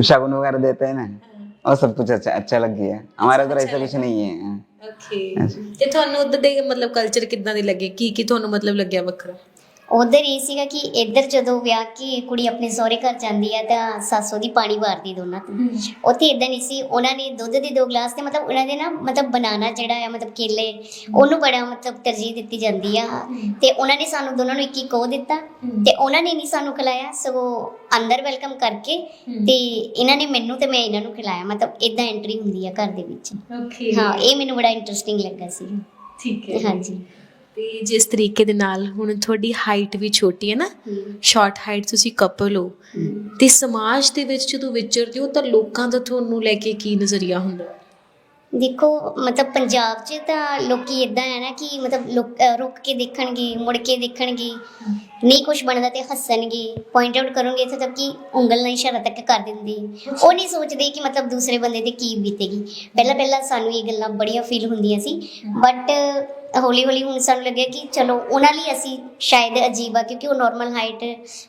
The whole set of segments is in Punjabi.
शगुन वगैरह देते हैं ना और सब कुछ अच्छा अच्छा लग गया हमारा तो ऐसा कुछ नहीं है हाँ। ਓਕੇ ਤੇ ਤੁਹਾਨੂੰ ਉਧਰ ਦੇ ਮਤਲਬ ਕਲਚਰ ਕਿੱਦਾਂ ਦੇ ਲੱਗੇ ਕੀ ਕੀ ਤੁਹਾਨੂੰ ਮਤਲਬ ਲੱਗਿਆ ਵੱਖਰਾ ਉਧਰ ਇਹ ਸੀਗਾ ਕਿ ਇੱਧਰ ਜਦੋਂ ਵਿਆਹ ਕੇ ਕੁੜੀ ਆਪਣੇ ਸਹੁਰੇ ਘਰ ਜਾਂਦੀ ਆ ਤਾਂ ਸੱਸ ਉਹਦੀ ਪਾਣੀ ਵਾਰਦੀ ਦੋਨਾਂ ਤੋਂ। ਉੱਥੇ ਇਦਾਂ ਨਹੀਂ ਸੀ ਉਹਨਾਂ ਨੇ ਦੁੱਧ ਦੇ ਦੋ ਗਲਾਸ ਤੇ ਮਤਲਬ ਉਹਨਾਂ ਦੇ ਨਾ ਮਤਲਬ ਬਨਾਨਾ ਜਿਹੜਾ ਆ ਮਤਲਬ ਕੇਲੇ ਉਹਨੂੰ ਬੜਾ ਮਤਲਬ ਤਰਜੀਹ ਦਿੱਤੀ ਜਾਂਦੀ ਆ। ਤੇ ਉਹਨਾਂ ਨੇ ਸਾਨੂੰ ਦੋਨਾਂ ਨੂੰ ਇੱਕ ਇੱਕ ਉਹ ਦਿੱਤਾ। ਤੇ ਉਹਨਾਂ ਨੇ ਨਹੀਂ ਸਾਨੂੰ ਖਿਲਾਇਆ ਸਗੋਂ ਅੰਦਰ ਵੈਲਕਮ ਕਰਕੇ ਤੇ ਇਹਨਾਂ ਨੇ ਮੈਨੂੰ ਤੇ ਮੈਂ ਇਹਨਾਂ ਨੂੰ ਖਿਲਾਇਆ। ਮਤਲਬ ਇਦਾਂ ਐਂਟਰੀ ਹੁੰਦੀ ਆ ਘਰ ਦੇ ਵਿੱਚ। ਓਕੇ ਹਾਂ ਇਹ ਮੈਨੂੰ ਬੜਾ ਇੰਟਰਸਟਿੰਗ ਲੱਗਾ ਸੀ। ਠੀਕ ਹਾਂਜੀ। ਤੇ ਜਿਸ ਤਰੀਕੇ ਦੇ ਨਾਲ ਹੁਣ ਤੁਹਾਡੀ ਹਾਈਟ ਵੀ ਛੋਟੀ ਹੈ ਨਾ ਸ਼ਾਰਟ ਹਾਈਟ ਤੁਸੀਂ ਕਪਲ ਹੋ ਤੇ ਸਮਾਜ ਦੇ ਵਿੱਚ ਜਦੋਂ ਵਿਚਰਦੇ ਹੋ ਤਾਂ ਲੋਕਾਂ ਦਾ ਤੁਹਾਨੂੰ ਲੈ ਕੇ ਕੀ ਨਜ਼ਰੀਆ ਹੁੰਦਾ? ਦੇਖੋ ਮਤਲਬ ਪੰਜਾਬ 'ਚ ਤਾਂ ਲੋਕੀ ਇਦਾਂ ਹੈ ਨਾ ਕਿ ਮਤਲਬ ਰੁਕ ਕੇ ਦੇਖਣਗੇ ਮੁੜ ਕੇ ਦੇਖਣਗੇ ਨਹੀਂ ਕੁਝ ਬਣਦਾ ਤੇ ਹੱਸਣਗੇ ਪੁਆਇੰਟ ਆਊਟ ਕਰੋਗੇ ਇੱਥੇ ਤੱਕ ਕਿ ਉਂਗਲ ਨਾਲ ਇਸ਼ਾਰਾ ਤੱਕ ਕਰ ਦਿੰਦੇ। ਉਹ ਨਹੀਂ ਸੋਚਦੇ ਕਿ ਮਤਲਬ ਦੂਸਰੇ ਬੰਦੇ ਤੇ ਕੀ ਬੀਤੇਗੀ। ਪਹਿਲਾਂ ਪਹਿਲਾਂ ਸਾਨੂੰ ਇਹ ਗੱਲਾਂ ਬੜੀਆਂ ਫੀਲ ਹੁੰਦੀਆਂ ਸੀ ਬਟ ਹੌਲੀ ਹੌਲੀ ਹੁਣ ਸਾਨੂੰ ਲੱਗਿਆ ਕਿ ਚਲੋ ਉਹਨਾਂ ਲਈ ਅਸੀਂ ਸ਼ਾਇਦ ਅਜੀਬ ਆ ਕਿਉਂਕਿ ਉਹ ਨਾਰਮਲ ਹਾਈਟ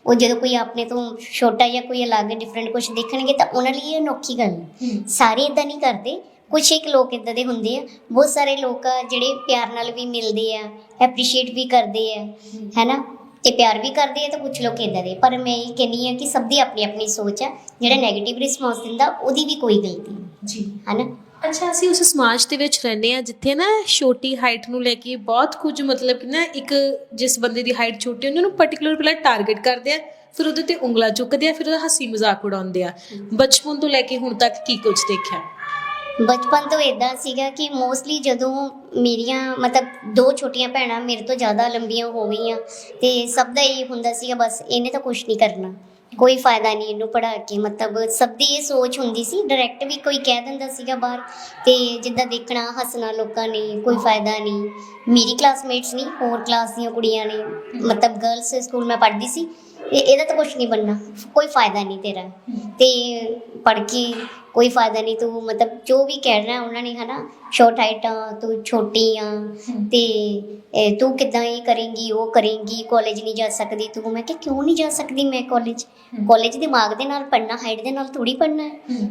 ਉਹ ਜਦੋਂ ਕੋਈ ਆਪਣੇ ਤੋਂ ਛੋਟਾ ਜਾਂ ਕੋਈ ਅਲੱਗ ਡਿਫਰੈਂਟ ਕੁਝ ਦੇਖਣਗੇ ਤਾਂ ਉਹਨਾਂ ਲਈ ਇਹ ਅਨੋਖੀ ਗੱਲ ਹੈ। ਸਾਰੇ ਇਦਾਂ ਨਹੀਂ ਕਰਦੇ। ਕੁਝ ਇੱਕ ਲੋਕ ਇਦਾਂ ਦੇ ਹੁੰਦੇ ਆ। ਬਹੁਤ ਸਾਰੇ ਲੋਕ ਆ ਜਿਹੜੇ ਪਿਆਰ ਨਾਲ ਵੀ ਮਿਲਦੇ ਆ ਐਪਰੀਸ਼ੀਏਟ ਵੀ ਕਰਦੇ ਆ ਹੈਨਾ? ਤੇ ਪਿਆਰ ਵੀ ਕਰਦੇ ਆ ਤਾਂ ਕੁਝ ਲੋਕ ਇਦਾਂ ਦੇ ਪਰ ਮੈਂ ਇਹ ਕਹਿੰਨੀ ਆ ਕਿ ਸਭ ਦੀ ਆਪਣੀ ਆਪਣੀ ਸੋਚ ਆ। ਜਿਹੜਾ 네ਗੇਟਿਵ ਰਿਸਪੌਂਸ ਦਿੰਦਾ ਉਹਦੀ ਵੀ ਕੋਈ ਗਲਤੀ ਨਹੀਂ। ਜੀ। ਹੈਨਾ? ਅੱਛਾ ਅਸੀਂ ਉਸ ਸਮਾਜ ਦੇ ਵਿੱਚ ਰਹਿੰਦੇ ਆ ਜਿੱਥੇ ਨਾ ਛੋਟੀ ਹਾਈਟ ਨੂੰ ਲੈ ਕੇ ਬਹੁਤ ਕੁਝ ਮਤਲਬ ਕਿ ਨਾ ਇੱਕ ਜਿਸ ਬੰਦੇ ਦੀ ਹਾਈਟ ਛੋਟੀ ਹੁੰਦੀ ਉਹਨੂੰ ਪਾਰਟਿਕੂਲਰ ਪਹਿਲਾਂ ਟਾਰਗੇਟ ਕਰਦੇ ਆ ਫਿਰ ਉਹਦੇ ਤੇ ਉਂਗਲਾਂ ਚੁੱਕਦੇ ਆ ਫਿਰ ਉਹਦਾ ਹੱਸੀ ਮਜ਼ਾਕ ਉਡਾਉਂਦੇ ਆ ਬਚਪਨ ਤੋਂ ਲੈ ਕੇ ਹੁਣ ਤੱਕ ਕੀ ਕੁਝ ਦੇਖਿਆ? ਬਚਪਨ ਤੋਂ ਇਦਾਂ ਸੀਗਾ ਕਿ ਮੋਸਟਲੀ ਜਦੋਂ ਮੇਰੀਆਂ ਮਤਲਬ ਦੋ ਛੋਟੀਆਂ ਭੈਣਾਂ ਮੇਰੇ ਤੋਂ ਜ਼ਿਆਦਾ ਲੰਬੀਆਂ ਹੋ ਗਈਆਂ ਤੇ ਸਭ ਦਾ ਇਹ ਹੁੰਦਾ ਸੀਗਾ ਬਸ ਇਹਨੇ ਤਾਂ ਕੁਝ ਨਹੀਂ ਕਰਨਾ। ਕੋਈ ਫਾਇਦਾ ਨਹੀਂ ਇਹਨੂੰ ਪੜਾ ਕੇ। ਮਤਲਬ ਸਭ ਦੀ ਇਹ ਸੋਚ ਹੁੰਦੀ ਸੀ ਡਾਇਰੈਕਟ ਵੀ ਕੋਈ ਕਹਿ ਦਿੰਦਾ ਸੀਗਾ ਬਾਹਰ ਤੇ ਜਿੱਦਾਂ ਦੇਖਣਾ, ਹੱਸਣਾ ਲੋਕਾਂ ਨੇ, ਕੋਈ ਫਾਇਦਾ ਨਹੀਂ। ਮੇਰੀ ਕਲਾਸਮੇਟਸ ਨਹੀਂ, ਹੋਰ ਕਲਾਸ ਦੀਆਂ ਕੁੜੀਆਂ ਨੇ। ਮਤਲਬ ਗਰਲਸ ਸਕੂਲ ਮੈਂ ਪੜ੍ਹਦੀ ਸੀ। ਇਹ ਇਹਦਾ ਤਾਂ ਕੁਝ ਨਹੀਂ ਬਣਨਾ। ਕੋਈ ਫਾਇਦਾ ਨਹੀਂ ਤੇਰਾ। ਤੇ ਪੜ ਕੇ ਕੋਈ ਫਾਇਦਾ ਨਹੀਂ। ਤੂੰ ਮਤਲਬ ਜੋ ਵੀ ਕਹਿ ਰਿਹਾ ਉਹਨਾਂ ਨੇ ਹਨਾ ਸ਼ਾਰਟ ਹਾਈਟ ਤੂੰ ਛੋਟੀ ਆ ਤੇ ਤੂੰ ਕਿਦਾਂ ਇਹ ਕਰੇਂਗੀ ਉਹ ਕਰੇਂਗੀ ਕਾਲਜ ਨਹੀਂ ਜਾ ਸਕਦੀ। ਤੂੰ ਮੈਂ ਕਿਹਾ ਕਿਉਂ ਨਹੀਂ ਜਾ ਸਕਦੀ ਮੈਂ ਕਾਲਜ ਕਾਲਜ ਦਿਮਾਗ ਦੇ ਨਾਲ ਪੜਨਾ ਹਾਈਟ ਦੇ ਨਾਲ ਥੋੜੀ ਪੜਨਾ ਹੈ।